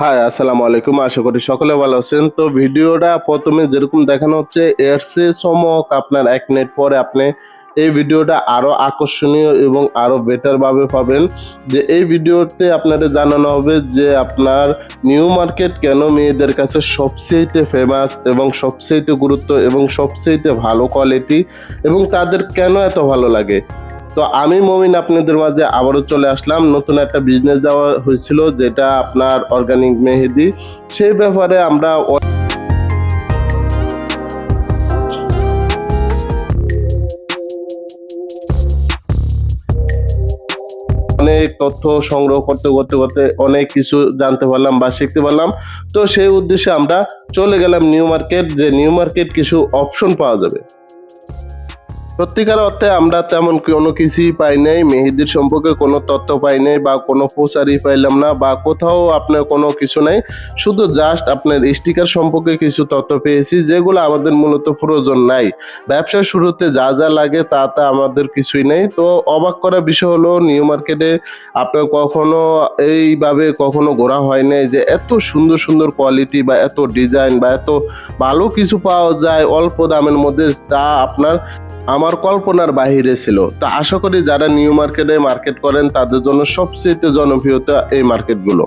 High আসসালামু আলাইকুম। আশা করি সকলে ভালো আছেন। তো ভিডিওটা প্রথমে যেরকম দেখানো হচ্ছে, এর সে চমক আপনার এক মিনিট পরে আপনি এই ভিডিওটা আরও আকর্ষণীয় এবং আরও বেটার ভাবে পাবেন। যে এই ভিডিওতে আপনাদের জানানো হবে যে আপনার নিউ মার্কেট কেন মেয়েদের কাছে সবচেয়ে ফেমাস এবং সবচেয়ে গুরুত্ব এবং সবচেয়ে ভালো কোয়ালিটি এবং তাদের কেন এত ভালো লাগে? তো আমি মমিন আপনাদের মাঝে আবারও চলে আসলাম। নতুন একটা বিজনেস দেওয়া হয়েছিল যেটা আপনার অর্গানিক মেহেদি। সেই ব্যাপারে আমরা অনেক তথ্য সংগ্রহ করতে করতে করতে অনেক কিছু জানতে পারলাম বা শিখতে পারলাম। তো সেই উদ্দেশ্যে আমরা চলে গেলাম নিউ মার্কেট, যে নিউ মার্কেট কিছু অপশন পাওয়া যাবে। সত্যিকার অর্থে আমরা তেমন কোনো কিছুই পাই নাই, মেহেদির সম্পর্কে কোনো তথ্য পাই নাই বা কোনো প্রচারই পাইলাম না বা কোথাও আপনার কোনো কিছু নাই। শুধু জাস্ট আপনার স্টিকার সম্পর্কে কিছু তথ্য পেয়েছি যেগুলো আমাদের মূলত প্রয়োজন নাই। ব্যবসার শুরুতে যা যা লাগে তা তা আমাদের কিছুই নেই। তো অবাক করা বিষয় হলো নিউ মার্কেটে আপনার কখনো এইভাবে কখনো ঘোরা হয় নাই যে এত সুন্দর সুন্দর কোয়ালিটি বা এত ডিজাইন বা এত ভালো কিছু পাওয়া যায় অল্প দামের মধ্যে তা আপনার আমার কল্পনার বাহিরে ছিল। তা আশা করি যারা নিউ মার্কেটে মার্কেট করেন, তাদের জন্য সবচেয়ে জনপ্রিয়তা এই মার্কেটগুলো।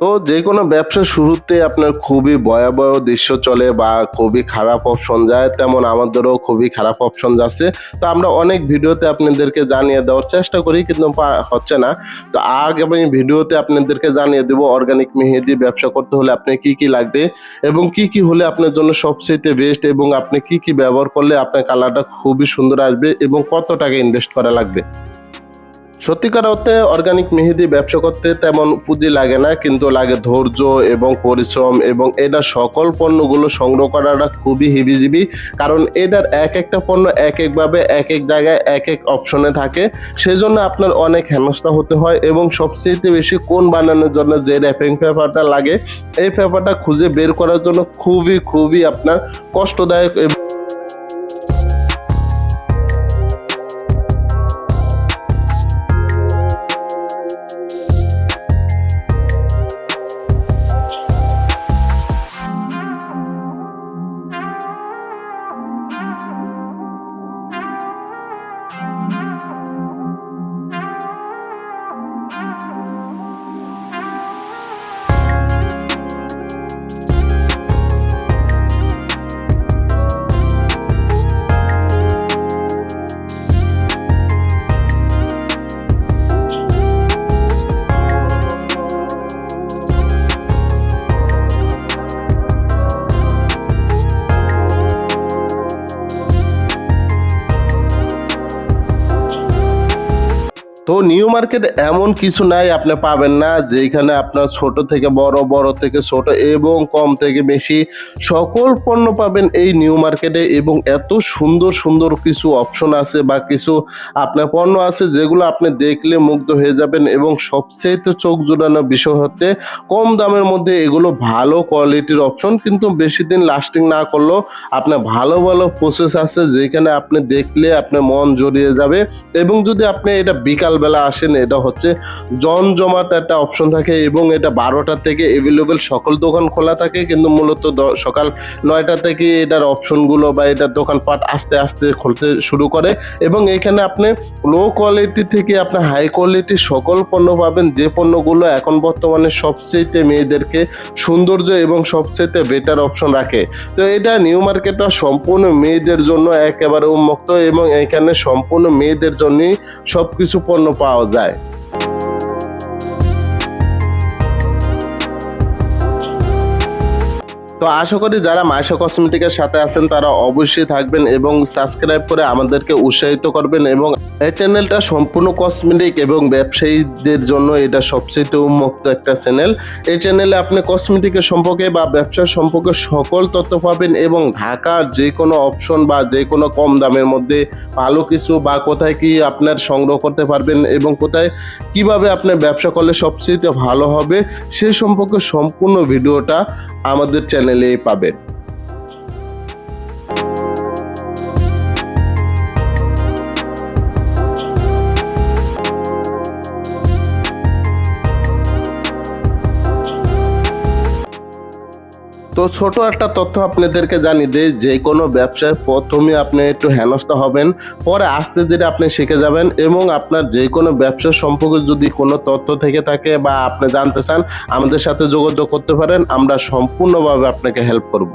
তো যে কোনো ব্যবসা শুরুতে আপনার খুবই ভয়াবহ দৃশ্য চলে বা খুবই খারাপ অপশন যায়, তেমন আমাদেরও খুবই খারাপ অপশন যাচ্ছে তো আমরা অনেক ভিডিওতে আপনাদেরকে জানিয়ে দেওয়ার চেষ্টা করি, কিন্তু হচ্ছে না। তো আগে আমি ভিডিওতে আপনাদেরকে জানিয়ে দেবো অর্গানিক মেহেদি ব্যবসা করতে হলে আপনি কি কি লাগবে এবং কি কি হলে আপনার জন্য সবচেয়ে বেস্ট এবং আপনি কি কি ব্যবহার করলে আপনার কালারটা খুবই সুন্দর আসবে এবং কত টাকা ইনভেস্ট করা লাগবে। সত্যিকার অর্থে অর্গানিক মেহেদি ব্যবসা করতে তেমন পুঁজি লাগে না, কিন্তু লাগে ধৈর্য এবং পরিশ্রম এবং এটা সকল পণ্যগুলো সংগ্রহ করাটা খুবই হিবিজিবি কারণ এটার এক একটা পণ্য এক একভাবে এক এক জায়গায়, এক এক অপশনে থাকে। সেজন্য আপনার অনেক হেনস্থা হতে হয় এবং সবচেয়ে বেশি কোন বানানোর জন্য যে র্যাপিং পেপারটা লাগে, এই পেপারটা খুঁজে বের করার জন্য খুবই খুবই আপনার কষ্টদায়ক এবং তো নিউ মার্কেট এমন কিছু নাই, আপনি পাবেন না যেখানে আপনার ছোট থেকে বড় বড় থেকে ছোট এবং কম থেকে বেশি সকল পণ্য পাবেন এই নিউ মার্কেটে এবং এত সুন্দর সুন্দর কিছু অপশন আছে বা কিছু আপনার পণ্য আছে যেগুলো আপনি দেখলে মুগ্ধ হয়ে যাবেন এবং সবচেয়ে চোখ জোড়ানো বিষয় হচ্ছে কম দামের মধ্যে এগুলো ভালো কোয়ালিটির অপশন কিন্তু বেশি দিন লাস্টিং না করলেও আপনার ভালো ভালো প্রসেস আছে যেখানে আপনি দেখলে আপনার মন জড়িয়ে যাবে এবং যদি আপনি এটা বিকালবেলা আসেন, এটা হচ্ছে জমজমাট একটা অপশন থাকে এবং এটা বারোটা থেকে অ্যাভেলেবেল সকল দোকান খোলা থাকে, কিন্তু মূলত সকাল নয়টা থেকে এটার অপশনগুলো বা এটার দোকানপাট আস্তে আস্তে খুলতে শুরু করে এবং এখানে আপনি লো কোয়ালিটি থেকে আপনি হাই কোয়ালিটি সকল পণ্য পাবেন, যে পণ্যগুলো এখন বর্তমানে সবচেয়ে মেয়েদেরকে সৌন্দর্য এবং সবচেয়ে বেটার অপশন রাখে। তো এটা নিউ মার্কেটটা সম্পূর্ণ মেয়েদের জন্য একেবারে উন্মুক্ত এবং এখানে সম্পূর্ণ মেয়েদের জন্যই সব কিছু পণ্য পাওয়া যায় তো আশা করি যারা মাইশা কসমেটিকের সাথে আছেন, তারা অবশ্যই থাকবেন এবং সাবস্ক্রাইব করে আমাদেরকে উৎসাহিত করবেন এবং এই চ্যানেলটা সম্পূর্ণ কসমেটিক এবং ব্যবসায়ীদের জন্য এটা সবচেয়ে উন্মুক্ত একটা চ্যানেল এই চ্যানেলে আপনি কসমেটিকের সম্পর্কে বা ব্যবসার সম্পর্কে সকল তথ্য পাবেন এবং ঢাকার যে কোনো অপশন বা যে কোনো কম দামের মধ্যে ভালো কিছু বা কোথায় কি আপনার সংগ্রহ করতে পারবেন এবং কোথায় কীভাবে আপনার ব্যবসা করলে সবচেয়ে ভালো হবে, সে সম্পর্কে সম্পূর্ণ ভিডিওটা আমাদের চ্যানেলেই পাবেন। তো ছোট একটা তথ্য আপনাদেরকে জানি দেয় যে কোনো ব্যবসায় প্রথমে আপনি একটু হেনস্থা হবেন, পরে আস্তে ধীরে আপনি শিখে যাবেন এবং আপনার যে কোনো ব্যবসা সম্পর্কে যদি কোনো তথ্য থেকে থাকে বা আপনি জানতে চান, আমাদের সাথে যোগাযোগ করতে পারেন, আমরা সম্পূর্ণভাবে আপনাকে হেল্প করব।